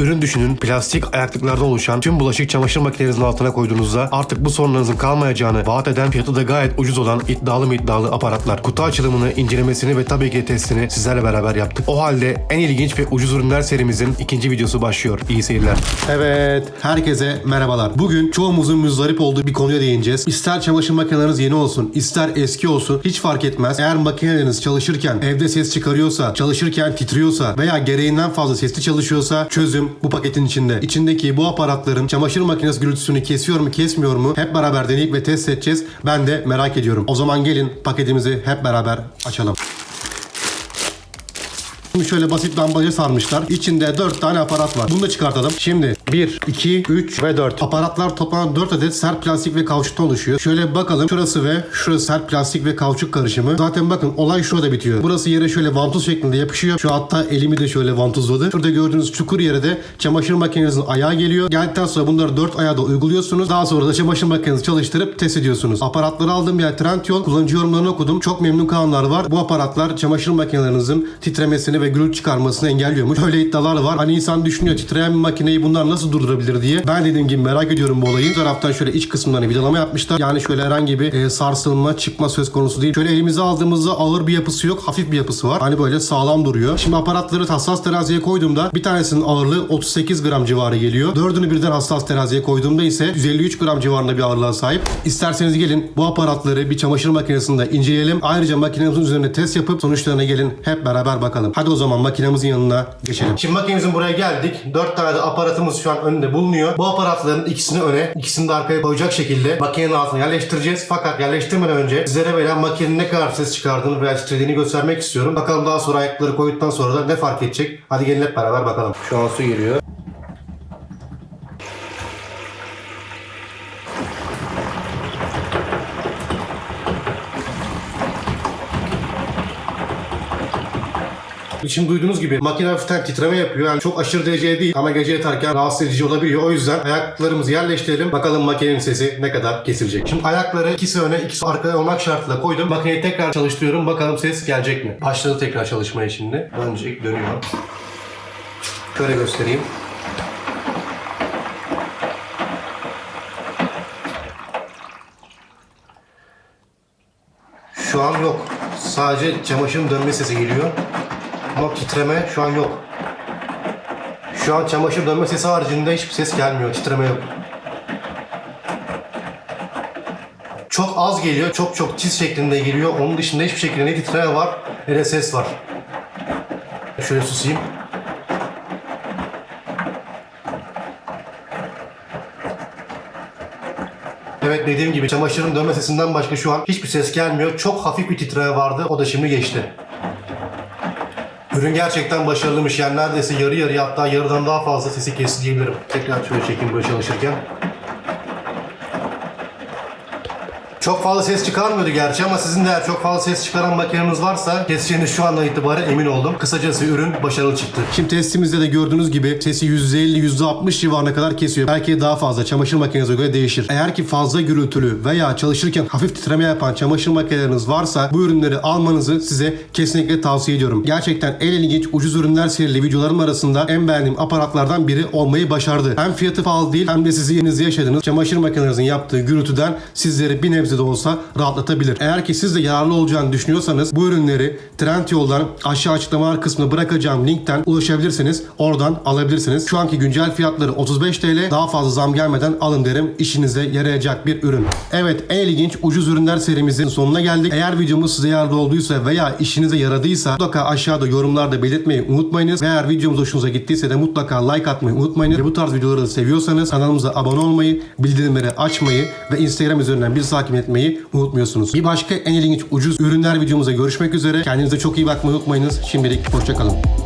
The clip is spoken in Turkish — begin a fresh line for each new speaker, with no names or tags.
Ürün düşünün plastik ayaklıklardan oluşan tüm bulaşık çamaşır makinenizin altına koyduğunuzda artık bu sorunlarınızın kalmayacağını vaat eden fiyatı da gayet ucuz olan iddialı mı iddialı aparatlar. Kutu açılımını, incelemesini ve tabii ki testini sizlerle beraber yaptık. O halde en ilginç ve ucuz ürünler serimizin ikinci videosu başlıyor. İyi seyirler. Evet, herkese merhabalar. Bugün çoğumuzun müzdarip olduğu bir konuya değineceğiz. İster çamaşır makineleriniz yeni olsun, ister eski olsun hiç fark etmez. Eğer makineleriniz çalışırken evde ses çıkarıyorsa, çalışırken titriyorsa veya gereğinden fazla sesli çalışıyorsa çözüm bu paketin içinde. İçindeki bu aparatların çamaşır makinesi gürültüsünü kesiyor mu kesmiyor mu hep beraber deneyip ve test edeceğiz. Ben de merak ediyorum. O zaman gelin paketimizi hep beraber açalım. Şimdi şöyle basit bir ambalajı sarmışlar. İçinde 4 tane aparat var. Bunu da çıkartalım. Şimdi 1, 2, 3 ve 4. Aparatlar toplam 4 adet sert plastik ve kauçuktan oluşuyor. Şöyle bakalım. Şurası ve şurası sert plastik ve kauçuk karışımı. Zaten bakın olay şurada bitiyor. Burası yere şöyle vantuz şeklinde yapışıyor. Şu hatta elimi de şöyle vantuzladı. Şurada gördüğünüz çukur yere de çamaşır makinenizin ayağı geliyor. Geldikten sonra bunları 4 ayağa da uyguluyorsunuz. Daha sonra da çamaşır makinenizi çalıştırıp test ediyorsunuz. Aparatları aldığım yer Trendyol. Kullanıcı yorumlarını okudum. Çok memnun kalanlar var. Bu aparatlar çamaşır makinelerinizin titremesini ve gürültü çıkarmasını engelliyormuş. Öyle iddialar var. Hani insan düşünüyor titreyen bir makineyi bunlar nasıl durdurabilir diye. Ben dediğim gibi merak ediyorum bu olayı. Bu taraftan şöyle iç kısımlarını vidalama yapmışlar. Yani şöyle herhangi bir e, sarsılma, çıkma söz konusu değil. Şöyle elimize aldığımızda ağır bir yapısı yok. Hafif bir yapısı var. Hani böyle sağlam duruyor. Şimdi aparatları hassas teraziye koyduğumda bir tanesinin ağırlığı 38 gram civarı geliyor. Dördünü birden hassas teraziye koyduğumda ise 153 gram civarında bir ağırlığa sahip. İsterseniz gelin bu aparatları bir çamaşır makinesinde inceleyelim. Ayrıca makinemizin üzerine test yapıp sonuçlarına gelin hep beraber bakalım. Hadi o zaman makinemizin yanına geçelim. Şimdi makinemizin buraya geldik. 4 tane de aparatımız şu an önünde bulunuyor. Bu aparatların ikisini öne, ikisini de arkaya koyacak şekilde makinenin altına yerleştireceğiz. Fakat yerleştirmeden önce sizlere böyle makinenin ne kadar ses çıkardığını veya titrediğini göstermek istiyorum. Bakalım daha sonra ayakları koyduktan sonra da ne fark edecek? Hadi gelin hep beraber bakalım. Şu an su giriyor. Şimdi duyduğunuz gibi makine hafiften titreme yapıyor. Yani çok aşırı dereceye değil ama gece yatarken rahatsız edici olabiliyor. O yüzden ayaklarımızı yerleştirelim. Bakalım makinenin sesi ne kadar kesilecek. Şimdi ayakları ikisi öne ikisi arkaya olmak şartıyla koydum. Makineyi tekrar çalıştırıyorum. Bakalım ses gelecek mi? Başladı tekrar çalışmaya şimdi. Dönecek dönüyor. Şöyle göstereyim. Şu an yok. Sadece çamaşırın dönme sesi geliyor. Ama titreme şu an yok. Şu an çamaşır dönme sesi haricinde hiçbir ses gelmiyor. Titreme yok. Çok az geliyor. Çok çok tiz şeklinde geliyor. Onun dışında hiçbir şekilde ne titreme var ne de ses var. Şöyle susayım. Evet dediğim gibi çamaşırın dönme sesinden başka şu an hiçbir ses gelmiyor. Çok hafif bir titreme vardı. O da şimdi geçti. Ürün gerçekten başarılıymış. Yani neredeyse yarı yarıya hatta yarıdan daha fazla sesi kesti diyebilirim. Tekrar şöyle çekeyim böyle çalışırken. Çok fazla ses çıkarmıyordu gerçi ama sizin de eğer çok fazla ses çıkaran makineniz varsa keseceğiniz şu andan itibaren emin oldum. Kısacası ürün başarılı çıktı. Şimdi testimizde de gördüğünüz gibi sesi %50-%60 civarına kadar kesiyor. Belki daha fazla çamaşır makinenize göre değişir. Eğer ki fazla gürültülü veya çalışırken hafif titreme yapan çamaşır makineleriniz varsa bu ürünleri almanızı size kesinlikle tavsiye ediyorum. Gerçekten en ilginç ucuz ürünler serili videolarım arasında en beğendiğim aparatlardan biri olmayı başardı. Hem fiyatı pahalı değil hem de sizi yerinizde yaşadığınız çamaşır makinenizin yaptığı gürültüden sizleri bir nebze de olsa rahatlatabilir. Eğer ki siz de yararlı olacağını düşünüyorsanız bu ürünleri Trendyol'dan aşağı açıklamalar kısmına bırakacağım linkten ulaşabilirsiniz. Oradan alabilirsiniz. Şu anki güncel fiyatları 35 TL. Daha fazla zam gelmeden alın derim. İşinize yarayacak bir ürün. Evet en ilginç ucuz ürünler serimizin sonuna geldik. Eğer videomuz size yararlı olduysa veya işinize yaradıysa mutlaka aşağıda yorumlarda belirtmeyi unutmayınız. Eğer videomuz hoşunuza gittiyse de mutlaka like atmayı unutmayınız. Ve bu tarz videoları seviyorsanız kanalımıza abone olmayı, bildirimleri açmayı ve Instagram üzerinden bizi takip etmeyi unutmuyorsunuz. Bir başka en ilginç ucuz ürünler videomuza görüşmek üzere. Kendinize çok iyi bakmayı unutmayınız. Şimdilik hoşçakalın.